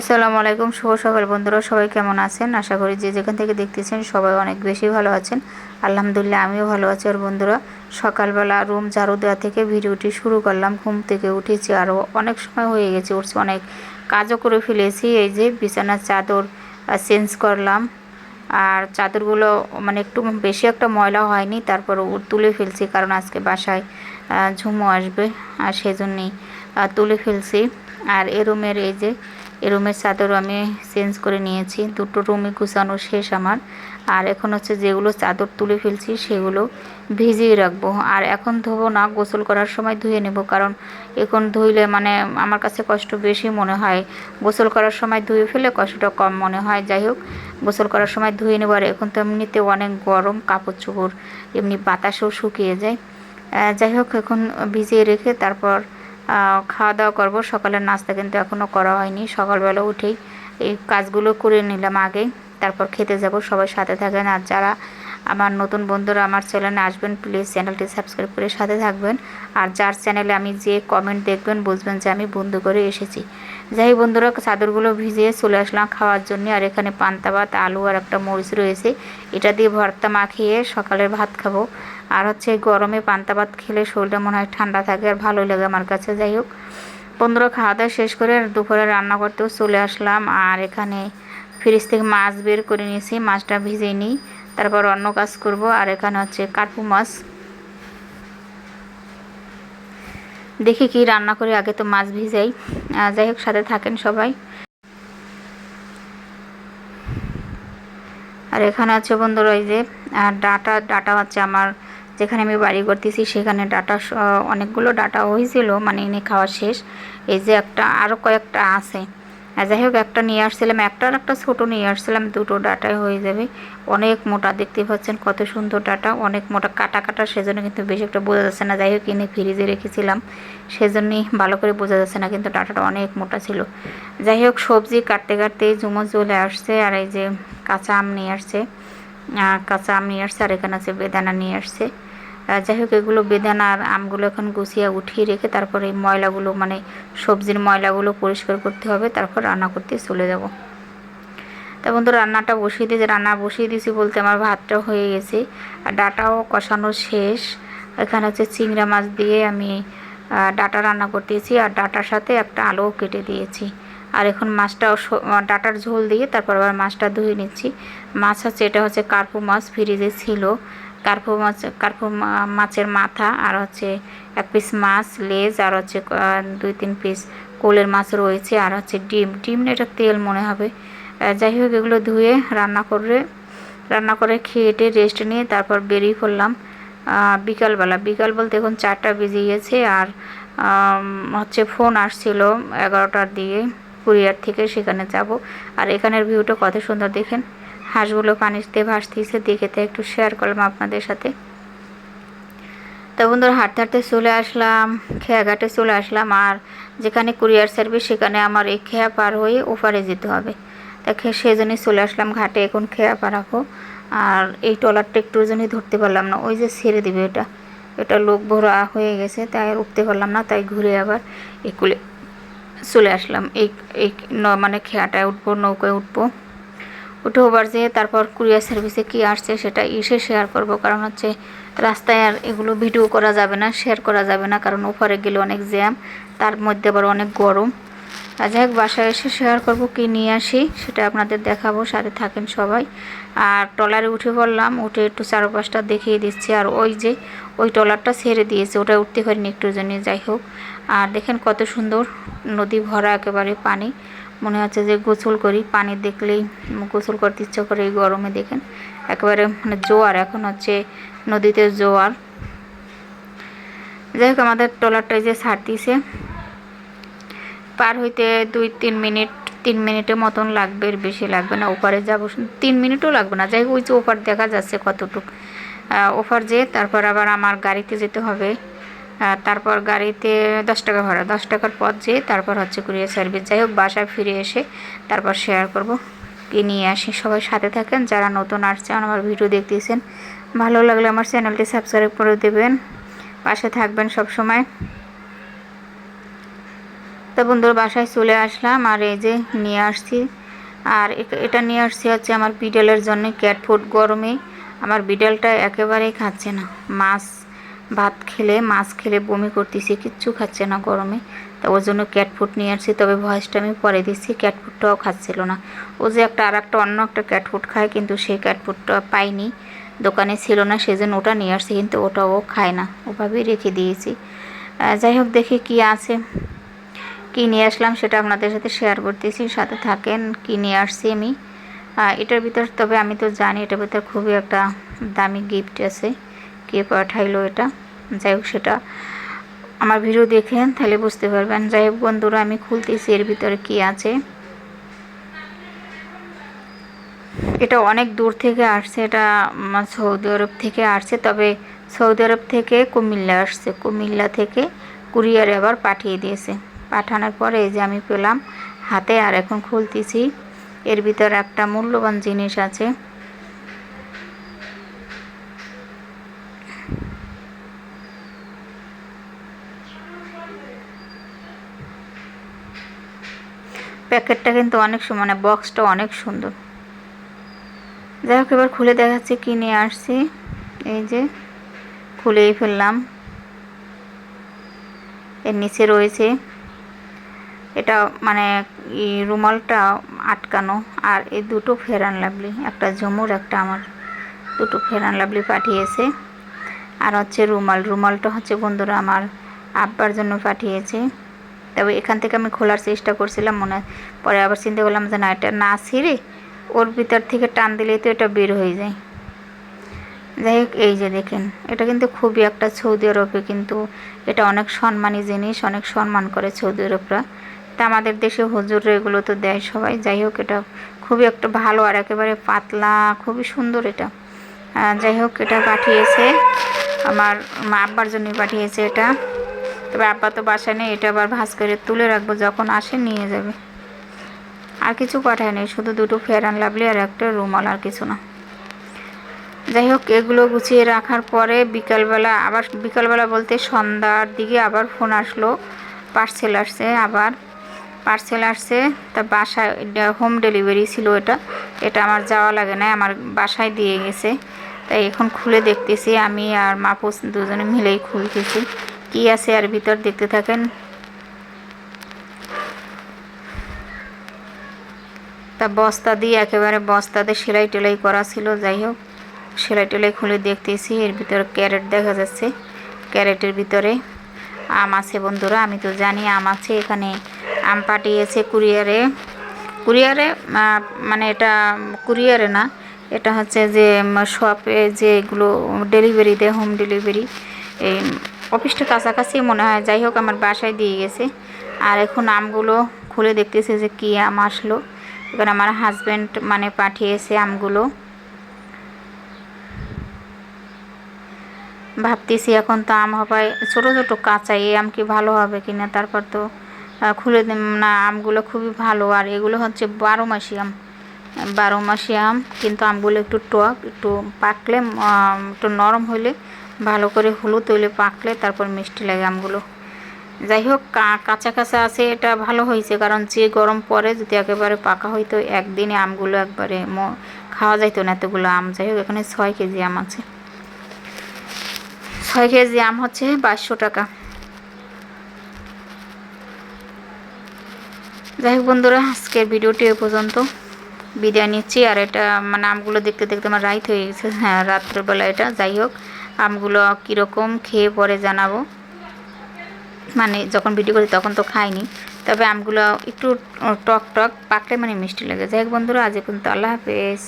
আসসালামু আলাইকুম, শুভ সকাল বন্ধুরা, সবাই কেমন আছেন? আশা করি যে যেখান থেকে দেখতেছেন সবাই অনেক বেশি ভালো আছেন। আলহামদুলিল্লাহ, আমিও ভালো আছি আর বন্ধুরা, সকালবেলা রুম ঝাড়ু দেওয়া থেকে ভিডিওটি শুরু করলাম। ঘুম থেকে উঠেছি আরও অনেক সময় হয়ে গেছে, উঠছি, অনেক কাজও করে ফেলেছি। এই যে বিছানার চাদর চেঞ্জ করলাম। আর চাদরগুলো মানে একটু বেশি একটা ময়লা হয়নি, তারপর তুলে ফেলছি, কারণ আজকে বাসায় ঝুমু আসবে, আর সেজন্যই তুলে ফেলছি। আর এ রুমের এই যে এ রুমের চাদর আমি চেঞ্জ করে নিয়েছি। দুটো রুমে গুছানো শেষ আমার। আর এখন হচ্ছে যেগুলো চাদর তুলে ফেলছি সেগুলো ভিজিয়ে রাখব। আর এখন ধোবো না, গোসল করার সময় ধুয়ে নেব। কারণ এখন ধুইলে মানে আমার কাছে কষ্ট বেশি মনে হয়। গোসল করার সময় ধুয়ে ফেলে কষ্টটা কম মনে হয়। যাই হোক, গোসল করার সময় ধুয়ে নেব। আর এখন তো এমনিতে অনেক গরম কাপড় চোপড় এমনি বাতাসেও শুকিয়ে যায়। যাই হোক, এখন ভিজিয়ে রেখে তারপর খাওয়া দাওয়া করব। সকালের নাস্তা কিন্তু এখনও করা হয়নি। সকালবেলা উঠেই এই কাজগুলো করে নিলাম আগে। তারপর খেতে যাব। সবাই সাথে থাকেন আর যারা আমার নতুন বন্ধুরা আমার চ্যানেলে আসবেন প্লিজ চ্যানেলটি সাবস্ক্রাইব করে সাথে থাকবেন। আর যার চ্যানেলে আমি যে কমেন্ট দেখবেন, বুঝবেন যে আমি বন্ধু করে এসেছি। যাই বন্ধুরা, চাদরগুলো ভিজিয়ে চলে আসলাম খাওয়ার জন্য। আর এখানে পান্তা ভাত, আলু আর একটা মরিচ রয়েছে। এটা দিয়ে ভর্তা মাখিয়ে সকালের ভাত খাব। আর হচ্ছে গরমে পান্তা ভাত খেলে শরীরটা মনে হয় ঠান্ডা থাকে আর ভালোই লাগে আমার কাছে, যাই হোক। বন্ধুরা, খাওয়া দাওয়া শেষ করে দুপুরে রান্না করতেও চলে আসলাম। আর এখানে ফ্রিজ থেকে মাছ বের করে নিয়েছি, মাছটা ভিজিয়ে নিই। তারপর অন্য কাজ করব। আর এখানে হচ্ছে কার্পু মাছ। দেখি কি রান্না করে, আগে তো মাছ ভিজাই। যাই হোক, সাথে থাকেন সবাই। আর এখানে আছে বন্ধুরা ওই যে ডাটা ডাটা হচ্ছে আমার যেখানে আমি বাড়ি করতেছি, সেখানে ডাটা অনেকগুলো ডাটা হয়েছিল মানে এনে খাওয়া শেষ। এই যে একটা আরও কয়েকটা আছে। যাই হোক, একটা নিয়ে আসছিলাম, একটা আর একটা ছোটো নিয়ে আসছিলাম, দুটো ডাটায় হয়ে যাবে। অনেক মোটা দেখতে পাচ্ছেন কত সুন্দর ডাটা, অনেক মোটা, কাটা কাটা, সেজন্য কিন্তু বেশি একটা বোঝা যাচ্ছে না। যাই হোক কিনে ফ্রিজে রেখেছিলাম সেজন্যই ভালো করে বোঝা যাচ্ছে না, কিন্তু ডাটাটা অনেক মোটা ছিল। যাই হোক, সবজি কাটতে কাটতে জুমো চলে আসছে, আর এই যে কাঁচা আম নিয়ে আসছে কাঁচা আম নিয়ে আসছে, আর এখানে আছে বেদানা নিয়ে আসছে। যাই হোক, এগুলো বেদানা আর আমগুলো এখন গুছিয়ে উঠিয়ে রেখে তারপরে এই ময়লাগুলো মানে সবজির ময়লাগুলো পরিষ্কার করতে হবে, তারপর রান্না করতে চলে যাব। তা বন্ধু রান্নাটা বসিয়ে দিয়ে রান্না বসিয়ে দিয়েছি বলতে আমার ভাতটা হয়ে গেছে, আর ডাটাও কষানো শেষ। এখানে হচ্ছে চিংড়া মাছ দিয়ে আমি ডাটা রান্না করতেছি, আর ডাটার সাথে একটা আলুও কেটে দিয়েছি। আর এখন মাছটাও ডাটার ঝোল দিয়ে তারপর আবার মাছটা ধুয়ে নিচ্ছি। মাছ হচ্ছে, এটা হচ্ছে কার্পু মাছ, ফ্রিজে ছিল। কার্পু মাছ, কার্পু মাছের মাথা আর হচ্ছে এক পিস মাছ, লেজ আর হচ্ছে দুই তিন পিস কোলের মাছ রয়েছে আর হচ্ছে ডিম। ডিম এটা তেল মনে হবে। যাই হোক, এগুলো ধুয়ে রান্না করে রান্না করে খেয়ে রেস্ট নিয়ে তারপর বেরিয়ে পড়লাম। বিকালবেলা। বিকাল বলতে এখন চারটা বেজে গেছে আর হচ্ছে ফোন আসছিল এগারোটার দিকে, কুরিয়ার থেকে সেখানে যাব। আর এখানের ভিউটা কত সুন্দর দেখেন। হাঁসগুলো পানিতে ভাসতেছে, দেখে তাই একটু শেয়ার করলাম আপনাদের সাথে। তো বন্ধুরা, হাঁটতে হাঁটতে চলে আসলাম খেয়াঘাটে চলে আসলাম, আর যেখানে কুরিয়ার সার্ভিস সেখানে আমার এই খেয়া পার হয়ে ওপারে যেতে হবে। তা খে সেজন্যই চলে আসলাম ঘাটে, এখন খেয়া পারাবো আর এই ট্রলারটা একটু জন্যই ধরতে পারলাম না, ওই যে ছেড়ে দিবে এটা এটা লোক ভরা হয়ে গেছে, তাই আর উঠতে পারলাম না, তাই ঘুরে আবার একুলে চলে আসলাম। এই এই মানে খেয়াটায় উঠবো, নৌকায় উঠবো। উঠে ওবার যেয়ে তারপর কুরিয়ার সার্ভিসে কি আসছে সেটা এসে শেয়ার করব। কারণ হচ্ছে রাস্তায় আর এগুলো ভিডিও করা যাবে না শেয়ার করা যাবে না, কারণ ওপারে গেলে অনেক জ্যাম, তার মধ্যে আবার অনেক গরম। আর যাই হোক, বাসায় এসে শেয়ার করব কি নিয়ে আসি, সেটা আপনাদের দেখাবো, সাথে থাকেন সবাই। আর ট্রলারে উঠে পড়লাম, উঠে একটু চারপাশটা দেখিয়ে দিচ্ছি। আর ওই যে, ওই ট্রলারটা ছেড়ে দিয়েছে, ওটা উঠতে পারিনি একটু জন্য, যাই হোক। আর দেখেন কত সুন্দর নদী ভরা একেবারে পানি। মনে হচ্ছে যে গোসল করি, পানি দেখলেই গোসল করতে ইচ্ছা করে এই গরমে দেখেন। একেবারে মানে জোয়ার, এখন হচ্ছে নদীতে জোয়ার। যাই হোক, আমাদের ট্রলারটা যে ছাড় দিয়েছে পার হইতে দুই, তিন মিনিট, তিন মিনিটের মতন লাগবে, এর বেশি লাগবে না। ওপারে যাব, তিন মিনিটও লাগবে না। যাই হোক, ওই যে ওপার দেখা যাচ্ছে কতটুক। ওপার যেয়ে তারপর আবার আমার গাড়িতে যেতে হবে। আহ, তারপর গাড়িতে দশ টাকা ভাড়া। দশ টাকার পথ যেয়ে তারপর হচ্ছে কুরিয়ার সার্ভিস। যাই হোক বাসায় ফিরে এসে তারপর শেয়ার করব। কি নিয়ে আসি? সবাই সাথে থাকেন। যারা নতুন আসছেন আমার ভিডিও দেখতেছেন ভালো লাগলে আমার চ্যানেলটি সাবস্ক্রাইব করে দেবেন। পাশে থাকবেন সব সময় তো বন্ধুর বাসায় চলে আসলাম। আর এই যে নিয়ে আসছি। আর এটা নিয়ে আসছি হচ্ছে আমার বিড়ালের জন্য ক্যাট ফুড গরমে। আমার বিড়ালটা একেবারেই খাচ্ছে না। মাছ ভাত খেলে, মাছ খেলে বমি করতেছি, কিচ্ছু খাচ্ছে না গরমে। তা ওর জন্য ক্যাট ফুড নিয়ে আসছি, তবে ভয়েসটা আমি পরে দিচ্ছি ক্যাট ফুডটাও খাচ্ছিল না। ও যে একটা আর একটা অন্য একটা ক্যাট ফুড খায়, কিন্তু সেই ক্যাট ফুডটা পাইনি। দোকানে ছিল না, সেজন্য ওটা নিয়ে আসছি, কিন্তু ওটা ও খায় না। ওভাবেই রেখে দিয়েছি। যাই হোক, দেখি কি আছে। কী নিয়ে আসলাম সেটা আপনাদের সাথে শেয়ার করতেছি, সাথে থাকেন, কী নিয়ে আসছি আমি। এটার ভিতর, তবে আমি তো জানি এটার ভিতর খুবই একটা দামি গিফট আছে। কে পাঠাইলো এটা। যাই হোক, সেটা আমার ভিডিও দেখেন তাহলে বুঝতে পারবেন। যাই হোক, বন্ধুরা, আমি খুলতেছি, এর ভিতরে কি আছে। এটা অনেক দূর থেকে আসছে, এটা সৌদি আরব থেকে আসছে, তবে সৌদি আরব থেকে কুমিল্লা আসছে। কুমিল্লা থেকে কুরিয়ারে আবার পাঠিয়ে দিয়েছে। পাঠানোর পরে এই যে আমি পেলাম হাতে, আর এখন খুলতেছি। এর ভিতর একটা মূল্যবান জিনিস আছে। প্যাকেটটা কিন্তু অনেক মানে বক্সটা অনেক সুন্দর। যাই হোক, এবার খুলে দেখাচ্ছি কি নিয়ে আসছি। এই যে, খুলেই ফেললাম। এর নিচে রয়েছে, এটা মানে রুমালটা আটকানো, আর এই দুটো ফেরান লাভলি, একটা ঝুমুর, একটা আমার দুটো ফেরান লাভলি পাঠিয়েছে। আর হচ্ছে রুমাল, রুমালটা হচ্ছে বন্ধুরা আমার আব্বার জন্য পাঠিয়েছে। তবে এখান থেকে আমি খোলার চেষ্টা করছিলাম, মনে। পরে আবার চিন্তা করলাম যে না, এটা না ছিঁড়ে ওর ভিতর থেকে টান দিলেই তো এটা বের হয়ে যায়। যাই হোক, এই যে দেখেন, এটা কিন্তু খুবই একটা সৌদি আরবে কিন্তু এটা অনেক সম্মানী জিনিস, অনেক সম্মান করে সৌদি আরবরা। তা আমাদের দেশে হুজুর এগুলো তো দেয় সবাই। যাই হোক, এটা খুবই একটা ভালো আর একেবারে পাতলা, খুবই সুন্দর এটা। যাই হোক, এটা পাঠিয়েছে, আমার মা আব্বার জন্য পাঠিয়েছে এটা। তবে আব্বা তো বাসায় নেই, এটা আবার ভাঁজ করে তুলে রাখব, যখন আসে নিয়ে যাবে। আর কিছু পাঠায় নেই, শুধু দুটো ফেয়ার লাভলি আর একটা রুমাল আর কিছু না। যাই হোক, এগুলো গুছিয়ে রাখার পরে বিকালবেলা আবার, বিকালবেলা বলতে সন্ধ্যার দিকে আবার ফোন আসলো, পার্সেল আসছে আবার। পার্সেল আসছে, তা বাসায় হোম ডেলিভারি ছিল এটা এটা আমার যাওয়া লাগে না আমার বাসায় দিয়ে গেছে। তাই এখন খুলে দেখতেছি, আমি আর মাপুস দুজনে মিলেই খুলতেছি। কি আছে আর ভিতর দেখতে থাকেন? তা বস্তা দিয়ে একেবারে বস্তাতে সেলাই টেলাই করা ছিল, যাই হোক। সেলাই টেলাই খুলে দেখতেছি, এর ভিতরে ক্যারেট দেখা যাচ্ছে। ক্যারেটের ভিতরে আম আছে বন্ধুরা, আমি তো জানি আম আছে এখানে। আম পাঠিয়েছে কুরিয়ারে। কুরিয়ারে মানে এটা কুরিয়ারে না, এটা হচ্ছে যে শপে যেগুলো ডেলিভারি দেয়, হোম ডেলিভারি, এই অফিসটা কাছাকাছি মনে হয়। যাই হোক, আমার বাসায় দিয়ে গেছে। আর এখন আমগুলো খুলে দেখতেছে যে কী আম আসলো। এখানে আমার হাজব্যান্ড মানে পাঠিয়েছে আমগুলো। ভাবতেছি এখন তো আম হবে ছোটো ছোটো কাঁচা আম কি ভালো হবে কিনা? তারপর তো খুলে না, আমগুলো খুবই ভালো। আর এগুলো হচ্ছে বারো মাসি আম। বারো মাসি আম, কিন্তু আমগুলো একটু টক, একটু পাকলে একটু নরম হলে ভালো করে হলুদ হইলে পাকলে তারপর মিষ্টি লাগে আমগুলো। যাই হোক কাঁচা কাঁচা আছে, এটা ভালো হয়েছে, কারণ যে গরম পরে যদি একেবারে পাকা হইতো, একদিনে আমগুলো একবারে খাওয়া যাইতো না এতগুলো আম। যাই হোক এখানে ছয় কেজি আম আছে। ছয় কেজি আম হচ্ছে বাইশশো টাকা। যাই হোক বন্ধুরা, আজকের ভিডিওটি এ পর্যন্ত। বিদায় নিচ্ছি, আর এটা মানে আমগুলো দেখতে দেখতে আমার রাইত হয়ে গেছে হ্যাঁ রাত্রেবেলা এটা। যাই হোক আমগুলো কীরকম খেয়ে পরে জানাব। মানে যখন ভিডিও করি তখন তো খাইনি। তবে আমগুলো একটু টক টক, পাকলে মানে মিষ্টি লাগে। যাই হোক বন্ধুরা, আজ এখন তো আল্লাহ হাফেজ।